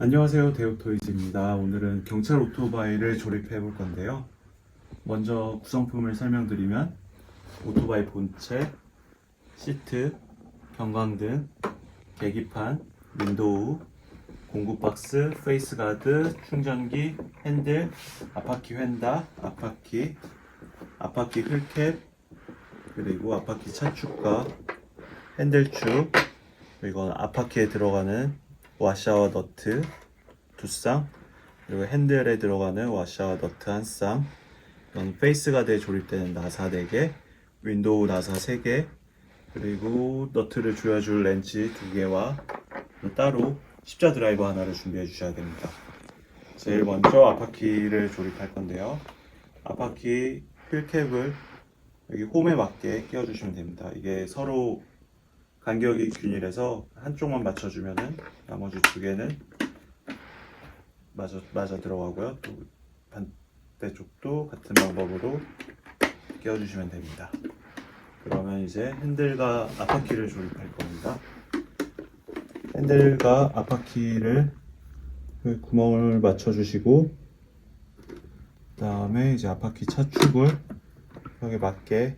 안녕하세요 데오토이즈입니다. 오늘은 경찰 오토바이를 조립해 볼 건데요. 먼저 구성품을 설명드리면 오토바이 본체, 시트, 경광등, 계기판, 윈도우, 공구박스, 페이스가드, 충전기, 핸들, 앞바퀴 휀다, 앞바퀴, 앞바퀴 휠캡, 그리고 앞바퀴 차축과 핸들축, 그리고 앞바퀴에 들어가는 와샤와 너트 두 쌍, 그리고 핸들에 들어가는 와샤와 너트 한 쌍, 이건 페이스 가드에 조립되는 나사 4개, 윈도우 나사 3개, 그리고 너트를 조여줄 렌치 2개와 따로 십자 드라이버 하나를 준비해 주셔야 됩니다. 제일 먼저 앞바퀴를 조립할 건데요. 앞바퀴 휠캡을 여기 홈에 맞게 끼워주시면 됩니다. 이게 서로 간격이 균일해서 한쪽만 맞춰주면은 나머지 두 개는 맞아, 맞아 들어가고요. 또 반대쪽도 같은 방법으로 끼워주시면 됩니다. 그러면 이제 핸들과 앞바퀴를 조립할 겁니다. 핸들과 앞바퀴를 그 구멍을 맞춰주시고 그 다음에 이제 앞바퀴 차축을 여기 맞게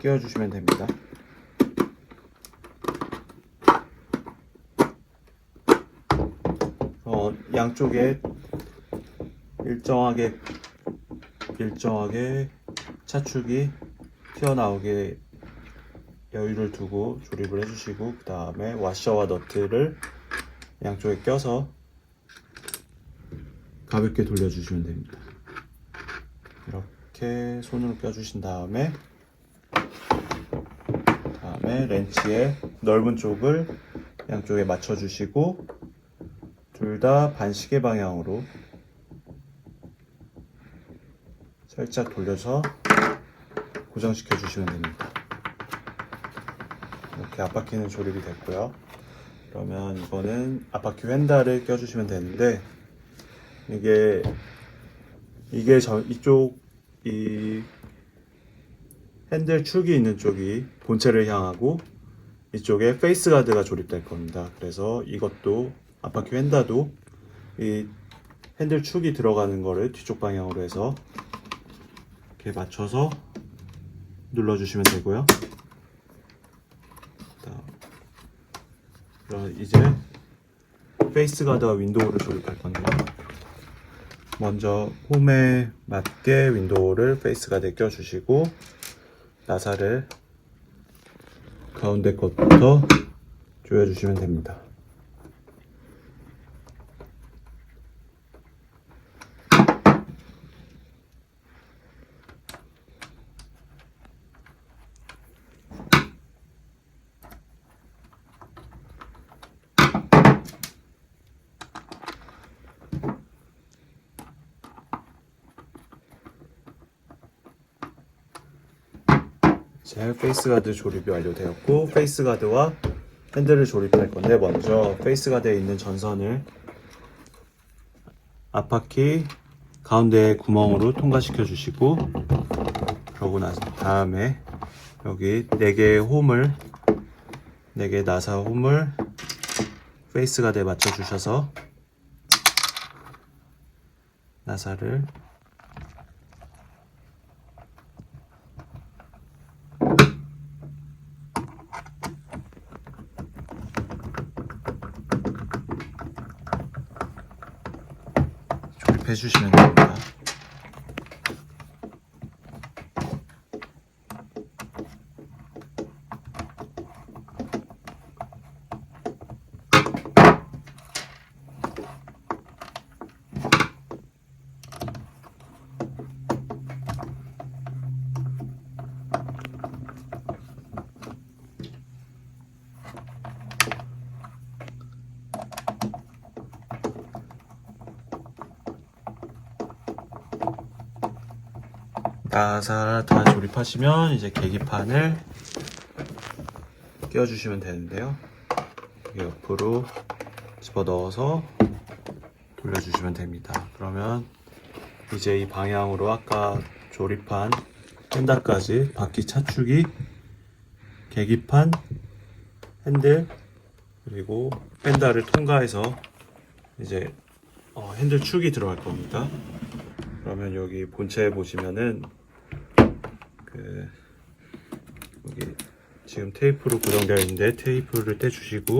끼워주시면 됩니다. 어, 양쪽에 일정하게 일정하게 차축이 튀어나오게 여유를 두고 조립을 해주시고 그 다음에 와셔와 너트를 양쪽에 껴서 가볍게 돌려주시면 됩니다. 이렇게 손으로 껴주신 다음에 다음에 렌치의 넓은 쪽을 양쪽에 맞춰주시고 둘 다 반시계 방향으로 살짝 돌려서 고정시켜 주시면 됩니다. 이렇게 앞바퀴는 조립이 됐고요. 그러면 이거는 앞바퀴 휀다를 껴주시면 되는데 이게 이게 저 이쪽 이 핸들 축이 있는 쪽이 본체를 향하고 이쪽에 페이스 가드가 조립될 겁니다. 그래서 이것도 앞바퀴 휀다도 이 핸들 축이 들어가는 거를 뒤쪽 방향으로 해서 이렇게 맞춰서 눌러주시면 되고요. 자, 그럼 이제 페이스 가드와 윈도우를 조립할 건데요. 먼저 홈에 맞게 윈도우를 페이스 가드에 껴주시고 나사를 가운데 것부터 조여주시면 됩니다. 제 페이스 가드 조립이 완료되었고 페이스 가드와 핸들을 조립할 건데 먼저 페이스 가드에 있는 전선을 앞바퀴 가운데 구멍으로 통과시켜 주시고 그러고 난 다음에 여기 4개의 홈을 4개 나사 홈을 페이스 가드에 맞춰 주셔서 나사를 조립해 주시면 됩니다. 나사 다 조립하시면 이제 계기판을 끼워주시면 되는데요. 옆으로 집어 넣어서 돌려주시면 됩니다. 그러면 이제 이 방향으로 아까 조립한 핸다까지 바퀴 차축이 계기판, 핸들 그리고 펜다를 통과해서 이제 어, 핸들 축이 들어갈 겁니다. 그러면 여기 본체에 보시면은 그 여기 지금 테이프로 고정되어 있는데 테이프를 떼주시고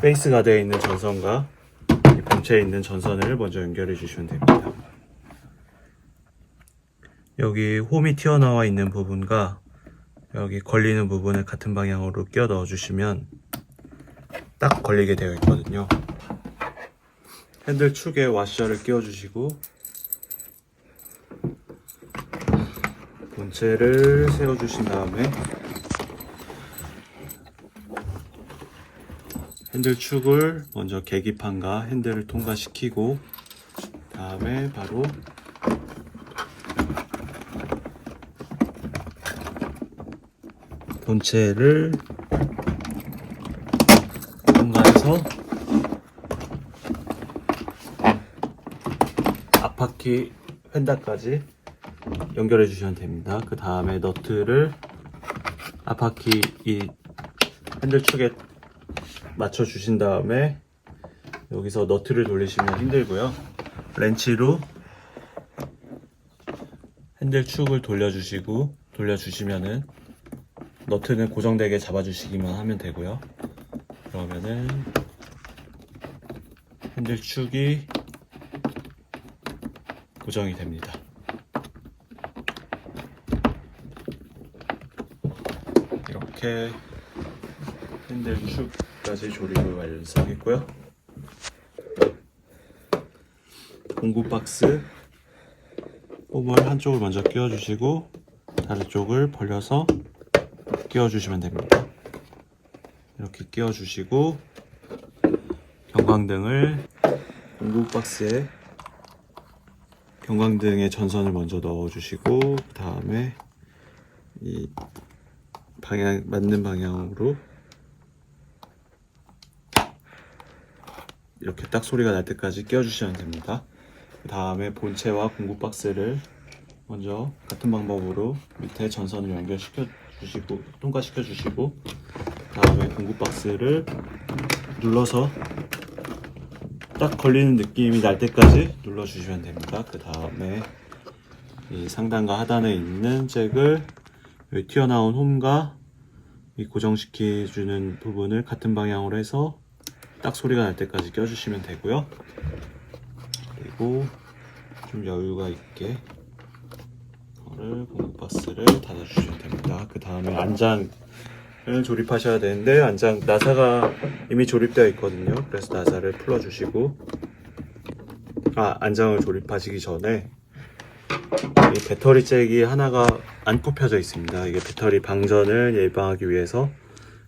페이스 가드에 있는 전선과 이 본체에 있는 전선을 먼저 연결해 주시면 됩니다. 여기 홈이 튀어나와 있는 부분과 여기 걸리는 부분을 같은 방향으로 끼워 넣어 주시면 딱 걸리게 되어 있거든요. 핸들 축에 와셔를 끼워 주시고 본체를 세워 주신 다음에 핸들 축을 먼저 계기판과 핸들을 통과시키고 다음에 바로 본체를 통과해서 앞바퀴 펜다까지 연결해 주시면 됩니다. 그 다음에 너트를 앞바퀴 이 핸들 축에 맞춰 주신 다음에 여기서 너트를 돌리시면 힘들고요. 렌치로 핸들 축을 돌려주시고 돌려주시면은 너트는 고정되게 잡아주시기만 하면 되고요. 그러면은 핸들 축이 고정이 됩니다. 이렇게 핸들 축까지 조립을 완성했고요. 공구 박스 홈을 한쪽을 먼저 끼워주시고 다른 쪽을 벌려서 끼워주시면 됩니다. 이렇게 끼워주시고 경광등을 공구 박스에 경광등의 전선을 먼저 넣어주시고 그 다음에 이 방향 맞는 방향으로 이렇게 딱 소리가 날 때까지 끼워주시면 됩니다. 그 다음에 본체와 공구 박스를 먼저 같은 방법으로 밑에 전선을 연결시켜 주시고 통과시켜 주시고 다음에 공구 박스를 눌러서 딱 걸리는 느낌이 날 때까지 눌러 주시면 됩니다. 그 다음에 이 상단과 하단에 있는 잭을 튀어나온 홈과 이 고정시켜 주는 부분을 같은 방향으로 해서 딱 소리가 날 때까지 껴주시면 되고요. 그리고 좀 여유가 있게 이거를 공구바스를 닫아주시면 됩니다. 그 다음에 안장 을 조립하셔야 되는데 안장 나사가 이미 조립되어 있거든요. 그래서 나사를 풀어주시고 아 안장을 조립하시기 전에 이 배터리 잭이 하나가 안 꼽혀져 있습니다. 이게 배터리 방전을 예방하기 위해서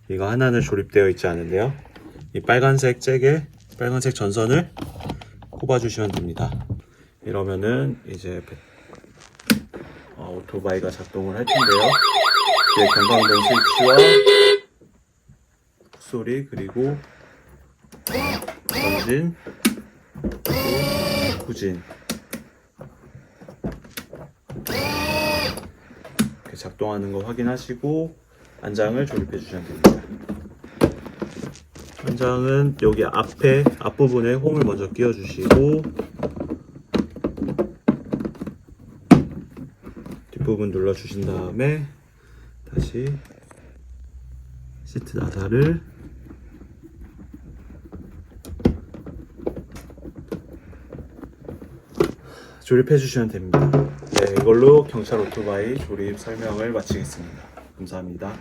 이거 하나는 조립되어 있지 않은데요. 이 빨간색 잭에 빨간색 전선을 꼽아주시면 됩니다. 이러면은 이제 배- 어, 오토바이가 작동을 할 텐데요. 이제 경광등 스위치와 소리 그리고 전진 후진 이렇게 작동하는 거 확인하시고 안장을 조립해 주시면 됩니다. 안장은 여기 앞에 앞부분에 홈을 먼저 끼워 주시고 뒷부분 눌러 주신 다음에 다시 시트 나사를 조립해 주시면 됩니다. 네, 이걸로 경찰 오토바이 조립 설명을 마치겠습니다. 감사합니다.